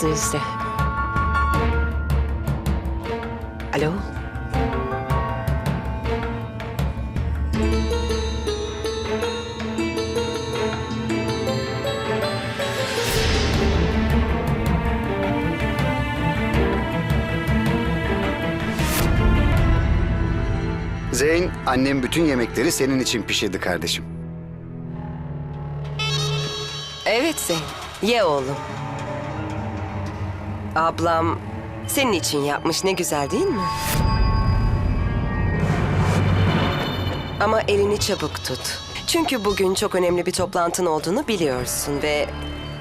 İzninizle. Alo? Zeyn, annem bütün yemekleri senin için pişirdi kardeşim. Evet Zeyn, ye oğlum. Ablam senin için yapmış ne güzel değil mi? Ama elini çabuk tut. Çünkü bugün çok önemli bir toplantın olduğunu biliyorsun ve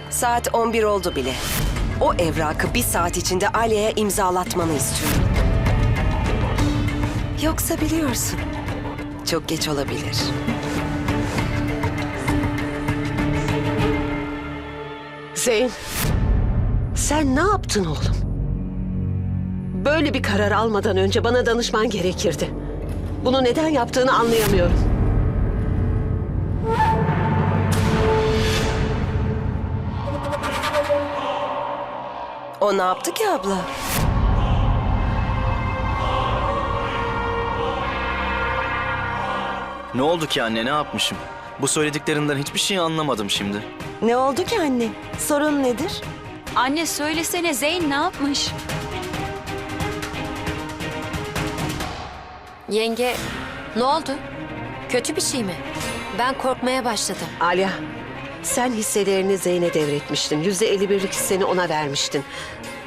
saat 11 oldu bile. O evrakı bir saat içinde Alya'ya imzalatmanı istiyorum. Yoksa biliyorsun, çok geç olabilir. Zeyn, sen ne yaptın oğlum? Böyle bir karar almadan önce bana danışman gerekirdi. Bunu neden yaptığını anlayamıyorum. O ne yaptı ki abla? Ne oldu ki anne ne yapmışım? Bu söylediklerinden hiçbir şey anlamadım şimdi. Ne oldu ki anne? Sorun nedir? Anne söylesene Zeyn ne yapmış? Yenge, ne oldu? Kötü bir şey mi? Ben korkmaya başladım. Alya, sen hisselerini Zeyn'e devretmiştin. Yüzde 51'lik hisseni ona vermiştin.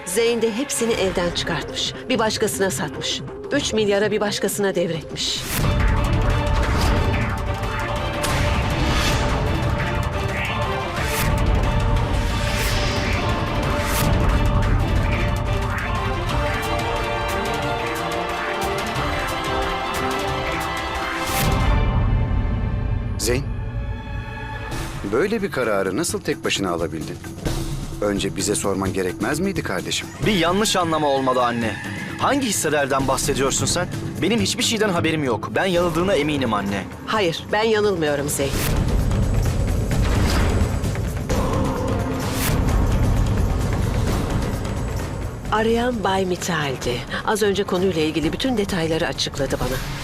Zeyn de hepsini elden çıkartmış. Bir başkasına satmış. 3 milyara bir başkasına devretmiş. Böyle bir kararı nasıl tek başına alabildin? Önce bize sorman gerekmez miydi kardeşim? Bir yanlış anlama olmalı anne. Hangi hisselerden bahsediyorsun sen? Benim hiçbir şeyden haberim yok. Ben yanıldığına eminim anne. Hayır, ben yanılmıyorum Zeyn. Arayan Bay Mithal'di. Az önce konuyla ilgili bütün detayları açıkladı bana.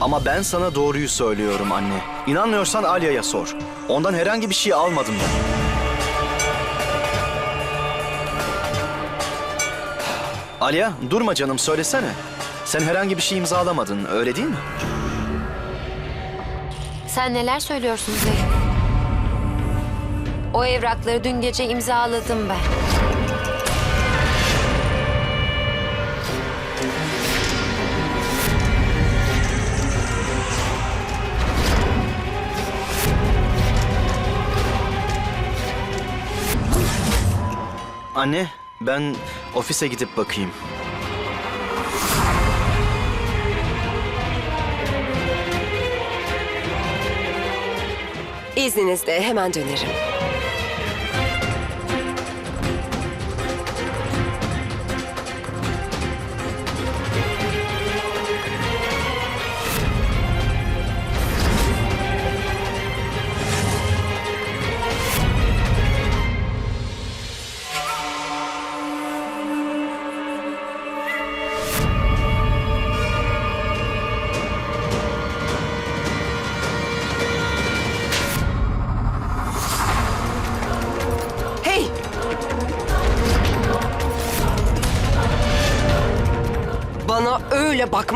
Ama ben sana doğruyu söylüyorum anne. İnanmıyorsan Alya'ya sor. Ondan herhangi bir şey almadım ben. Alya, durma canım söylesene. Sen herhangi bir şey imzalamadın, öyle değil mi? Sen neler söylüyorsun Zeyn? O evrakları dün gece imzaladım ben. Anne, ben ofise gidip bakayım. İzninizle hemen dönerim.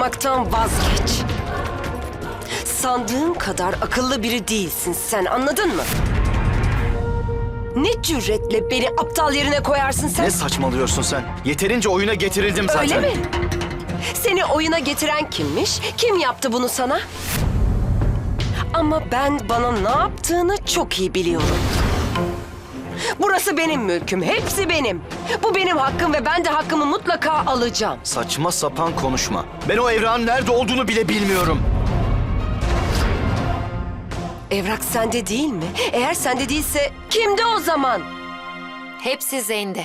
Öyle bakmaktan vazgeç. Sandığın kadar akıllı biri değilsin sen anladın mı? Ne cüretle beni aptal yerine koyarsın sen? Ne saçmalıyorsun sen? Yeterince oyuna getirildim zaten. Öyle mi? Seni oyuna getiren kimmiş? Kim yaptı bunu sana? Ama ben bana ne yaptığını çok iyi biliyorum. Burası benim mülküm. Hepsi benim. Bu benim hakkım ve ben de hakkımı mutlaka alacağım. Saçma sapan konuşma. Ben o evrağın nerede olduğunu bile bilmiyorum. Evrak sende değil mi? Eğer sende değilse kimde o zaman? Hepsi Zeyn'de.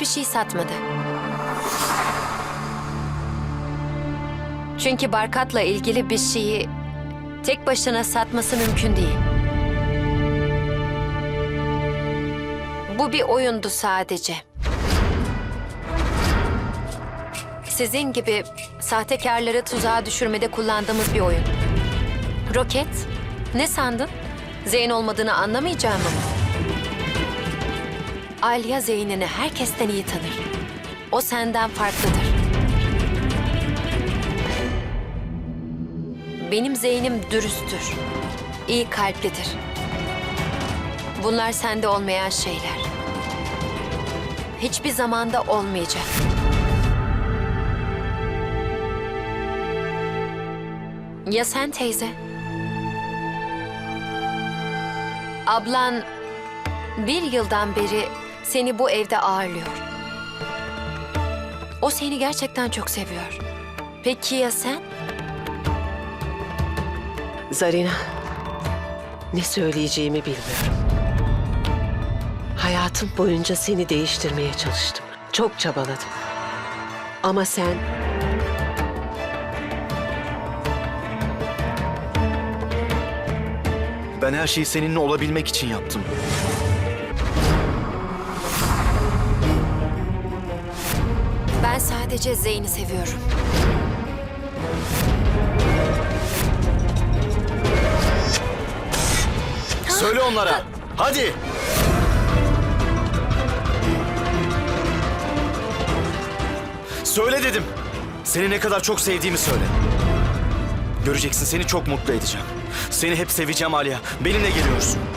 Hiçbir şey satmadı. Çünkü Barkat'la ilgili bir şeyi tek başına satması mümkün değil. Bu bir oyundu sadece. Sizin gibi sahtekarları tuzağa düşürmede kullandığımız bir oyun. Roket, ne sandın? Zeyn olmadığını anlamayacağım mı? Alya Zeyn'ini herkesten iyi tanır. O senden farklıdır. Benim Zeyn'im dürüsttür. iyi kalplidir. Bunlar sende olmayan şeyler. Hiçbir zamanda olmayacak. Ya sen teyze? Ablan bir yıldan beri seni bu evde ağırlıyor. O seni gerçekten çok seviyor. Peki ya sen? Zarina, ne söyleyeceğimi bilmiyorum. Hayatım boyunca seni değiştirmeye çalıştım. Çok çabaladım. Ama sen Ben her şeyi seninle olabilmek için yaptım. Sadece Zeyn'i seviyorum. Söyle onlara. Hadi. Söyle dedim. Seni ne kadar çok sevdiğimi söyle. Göreceksin seni çok mutlu edeceğim. Seni hep seveceğim Alya. Benimle geliyorsun.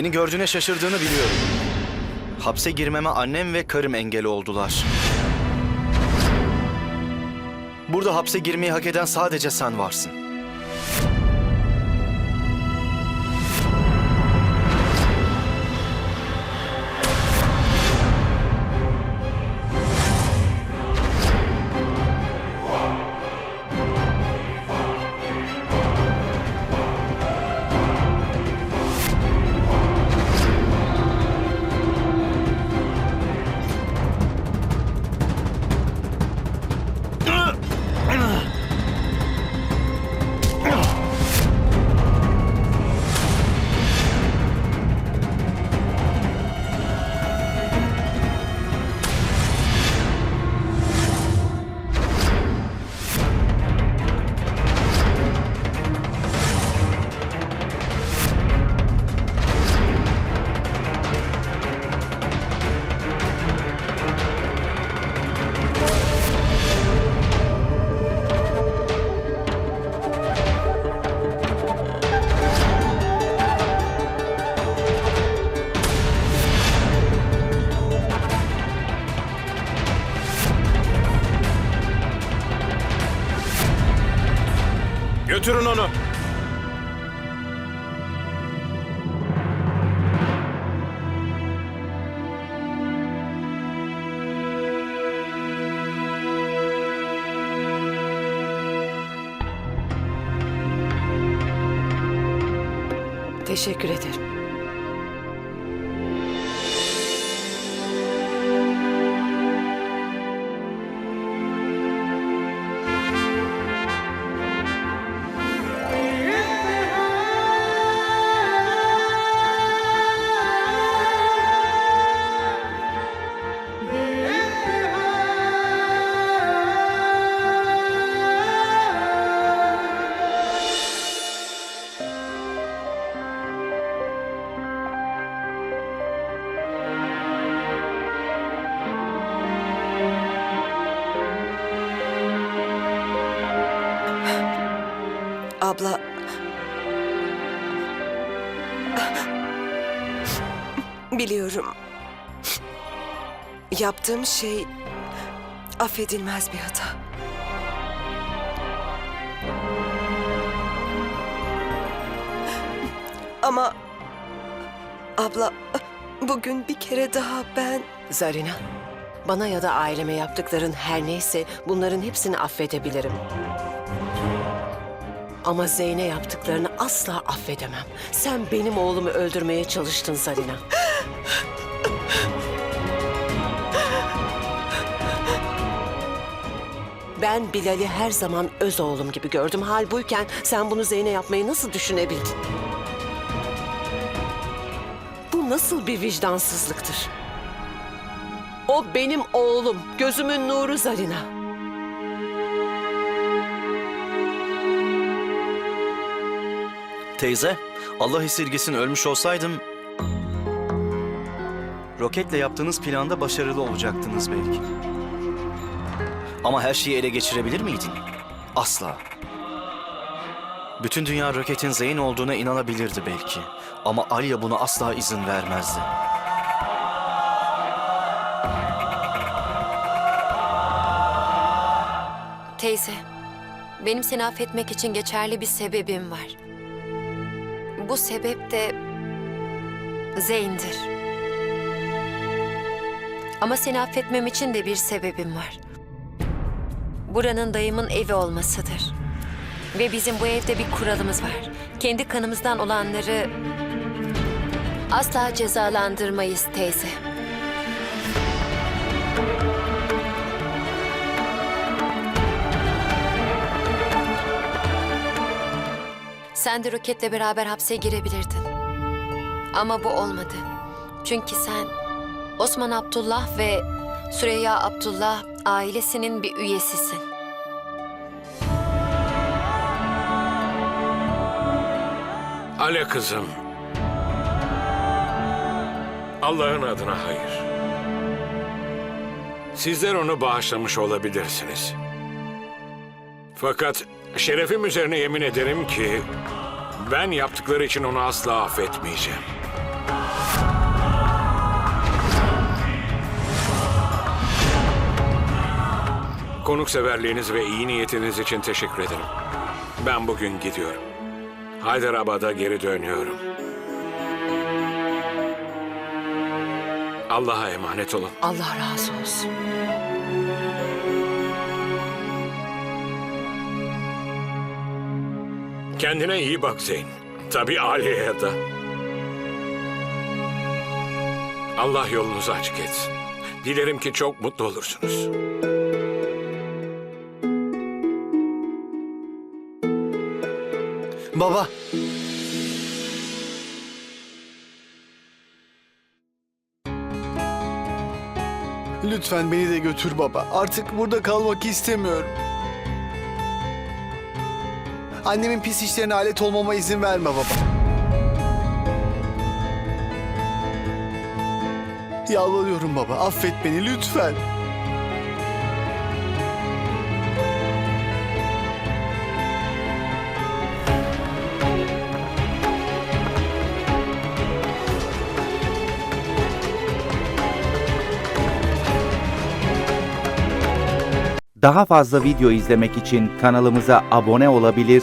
Beni gördüğüne şaşırdığını biliyorum. Hapse girmeme annem ve karım engel oldular. Burada hapse girmeyi hak eden sadece sen varsın. Götürün onu. teşekkür ederim. Abla... Biliyorum. Yaptığım şey affedilmez bir hata. Ama abla bugün bir kere daha ben Zarina, bana ya da aileme yaptıkların her neyse bunların hepsini affedebilirim. Ama Zeyn'e yaptıklarını asla affedemem. Sen benim oğlumu öldürmeye çalıştın Zarina. Ben Bilal'i her zaman öz oğlum gibi gördüm. Hal buyken sen bunu Zeyn'e yapmayı nasıl düşünebildin? Bu nasıl bir vicdansızlıktır? O benim oğlum, gözümün nuru Zarina. Teyze, Allah esirgesin ölmüş olsaydım... Roketle yaptığınız planda başarılı olacaktınız belki. Ama her şeyi ele geçirebilir miydin? Asla. Bütün dünya roketin Zeyn olduğuna inanabilirdi belki. Ama Alya buna asla izin vermezdi. Teyze, benim seni affetmek için geçerli bir sebebim var. Bu sebep de Zeyn'dir. Ama seni affetmem için de bir sebebim var. Buranın dayımın evi olmasıdır. Ve bizim bu evde bir kuralımız var. Kendi kanımızdan olanları asla cezalandırmayız teyze. Sen de roketle beraber hapse girebilirdin. Ama bu olmadı. Çünkü sen Osman Abdullah ve Süreyya Abdullah ailesinin bir üyesisin. Ale kızım. Allah'ın adına hayır. Sizler onu bağışlamış olabilirsiniz. Fakat şerefim üzerine yemin ederim ki ben yaptıkları için onu asla affetmeyeceğim. Konukseverliğiniz ve iyi niyetiniz için teşekkür ederim. Ben bugün gidiyorum. Haydarabad'a geri dönüyorum. Allah'a emanet olun. Allah razı olsun. Kendine iyi bak Zeyn. Tabii Aliye'ye da. Allah yolunuzu açık etsin. Dilerim ki çok mutlu olursunuz. Baba. Lütfen beni de götür baba. Artık burada kalmak istemiyorum. Annemin pis işlerine alet olmama izin verme baba. Yalvarıyorum baba. Affet beni lütfen. Daha fazla video izlemek için kanalımıza abone olabilir,